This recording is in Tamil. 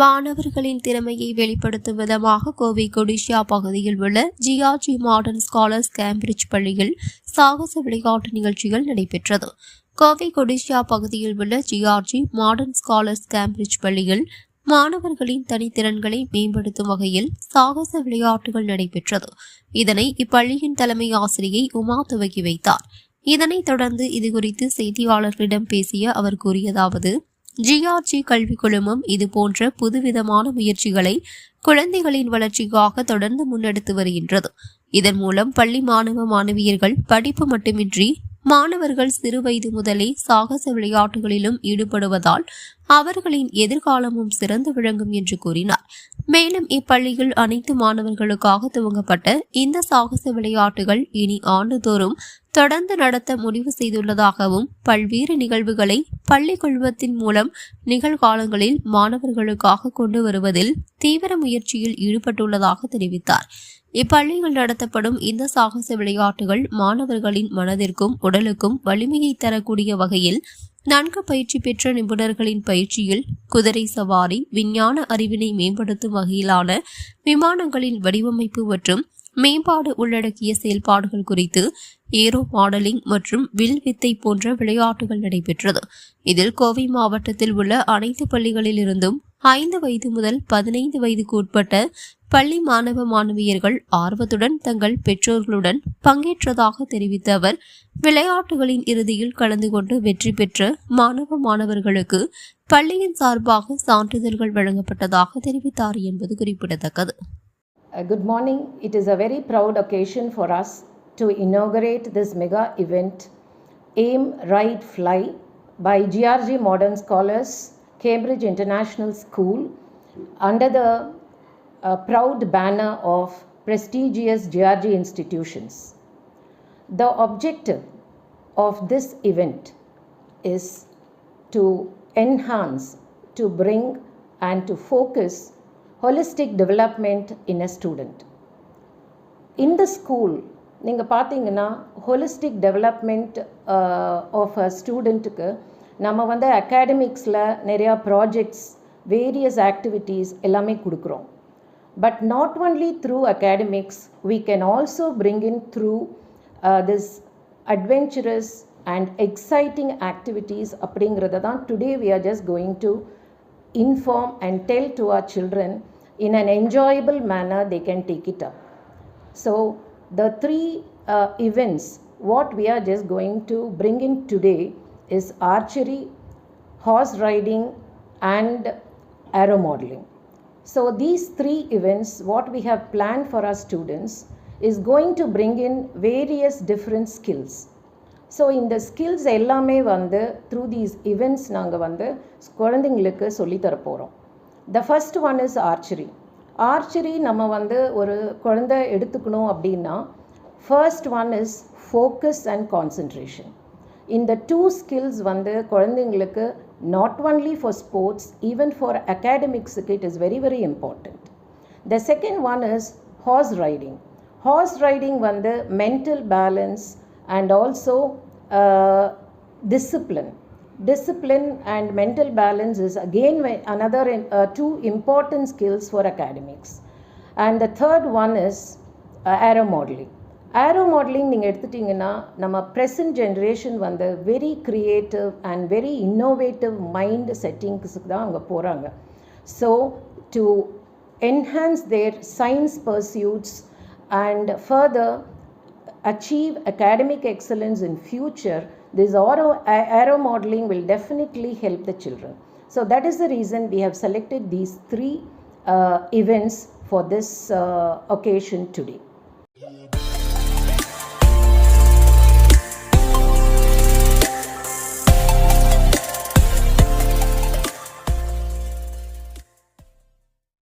மாணவர்களின் திறமையை வெளிப்படுத்தும் விதமாக கோவை கொடிஷியா பகுதியில் உள்ள ஜியாஜி மாடர்ன் ஸ்காலர்ஸ் கேம்பிரிட்ஜ் பள்ளியில் சாகச விளையாட்டு நிகழ்ச்சிகள் நடைபெற்றது. கோவை கொடிஷியா பகுதியில் உள்ள ஜியார்ஜி மாடர்ன் ஸ்காலர்ஸ் கேம்பிரிட்ஜ் பள்ளியில் மாணவர்களின் தனித்திறன்களை மேம்படுத்தும் வகையில் சாகச விளையாட்டுகள் நடைபெற்றது. இதனை இப்பள்ளியின் தலைமை ஆசிரியை உமா துவக்கி வைத்தார். இதனைத் தொடர்ந்து இதுகுறித்து செய்தியாளர்களிடம் பேசிய அவர் கூறியதாவது ஜிஆர்ஜி கல்விக் குழுமம் இதுபோன்ற புதுவிதமான முயற்சிகளை குழந்தைகளின் வளர்ச்சிக்காக தொடர்ந்து முன்னெடுத்து வருகின்றது. இதன் மூலம் பள்ளி மாணவ மாணவியர்கள் படிப்பு மட்டுமின்றி மாணவர்கள் சிறுவயது முதலே சாகச விளையாட்டுகளிலும் ஈடுபடுவதால் அவர்களின் எதிர்காலமும் சிறந்து விளங்கும் என்று கூறினார். மேலும் இப்பள்ளியில் அனைத்து மாணவர்களுக்காக துவங்கப்பட்ட இந்த சாகச விளையாட்டுகள் இனி ஆண்டுதோறும் தொடர்ந்து நடத்த முடிவு செய்துள்ளதாகவும் பல்வேறு நிகழ்வுகளை பள்ளி குழுமத்தின் மூலம் நிகழ்காலங்களில் மாணவர்களுக்காக கொண்டு வருவதில் தீவிர முயற்சியில் ஈடுபட்டுள்ளதாக தெரிவித்தார். இப்பள்ளியில் நடத்தப்படும் இந்த சாகச விளையாட்டுகள் மாணவர்களின் மனதிற்கும் உடலுக்கும் வலிமையை தரக்கூடிய வகையில் நன்கு பயிற்சி பெற்ற நிபுணர்களின் பயிற்சியில் குதிரை சவாரி விஞ்ஞான அறிவினை மேம்படுத்தும் வகையிலான விமானங்களின் வடிவமைப்பு மற்றும் மேம்பாடு உள்ளடக்கிய செயல்பாடுகள் குறித்து ஏரோ மாடலிங் மற்றும் வில் வித்தை போன்ற விளையாட்டுகள் நடைபெற்றது. இதில் கோவை மாவட்டத்தில் உள்ள அனைத்து பள்ளிகளில் இருந்தும் ஐந்து வயது முதல் பதினைந்து வயதுக்கு உட்பட்ட பள்ளி மாணவ மாணவியர்கள் ஆர்வத்துடன் தங்கள் பெற்றோர்களுடன் பங்கேற்றதாக தெரிவித்த அவர் விளையாட்டுகளின் இறுதியில் கலந்து கொண்டு வெற்றி பெற்ற மாணவ மாணவர்களுக்கு பள்ளியின் சார்பாக சான்றிதழ்கள் வழங்கப்பட்டதாக தெரிவித்தார் என்பது குறிப்பிடத்தக்கது. Uh, good morning. It is a very proud occasion for us to inaugurate this mega event, Aim, Ride, Fly, by GRG Modern Scholars, Cambridge International School, under the uh, proud banner of prestigious GRG institutions. The objective of this event is to enhance, to bring, and to focus holistic development in a student இந்த ஸ்கூல் நீங்கள் பார்த்தீங்கன்னா ஹொலிஸ்டிக் டெவலப்மெண்ட் ஆஃப் அ ஸ்டூடெண்ட்டுக்கு நம்ம வந்து அகாடமிக்ஸில் நிறையா ப்ராஜெக்ட்ஸ் வேரியஸ் ஆக்டிவிட்டீஸ் எல்லாமே கொடுக்குறோம். But not only through academics we can also bring in through this adventurous and exciting activities அப்படிங்கிறத தான் today we are just going to inform and tell to our children in an enjoyable manner they can take it up. So the three uh, events what we are just going to bring in today is archery horse riding and arrow modeling. So these three events what we have planned for our students is going to bring in various different skills so இந்த ஸ்கில்ஸ் எல்லாமே வந்து த்ரூ தீஸ் இவெண்ட்ஸ் நாங்கள் வந்து குழந்தைங்களுக்கு சொல்லித்தர போகிறோம் the first one is archery archery நம்ம வந்து ஒரு குழந்தை எடுத்துக்கணும் அப்படின்னா first one is focus and concentration இந்த டூ ஸ்கில்ஸ் வந்து குழந்தைங்களுக்கு not only for sports even for அகாடமிக்ஸுக்கு it is very very important the second one is horse riding horse riding வந்து mental balance and also discipline. Discipline and mental balance is again another uh, two important skills for academics. And the third one is uh, aero modeling. Aero modelling நீங்கள் எடுத்துட்டிங்கன்னா நம்ம ப்ரெசன்ட் ஜென்ரேஷன் வந்து very creative and very innovative mind செட்டிங்ஸுக்கு தான் அங்கே போகிறாங்க so to enhance their science pursuits and further achieve academic excellence in future this aero modeling will definitely help the children. So that is the reason we have selected these three uh, events for this uh, occasion today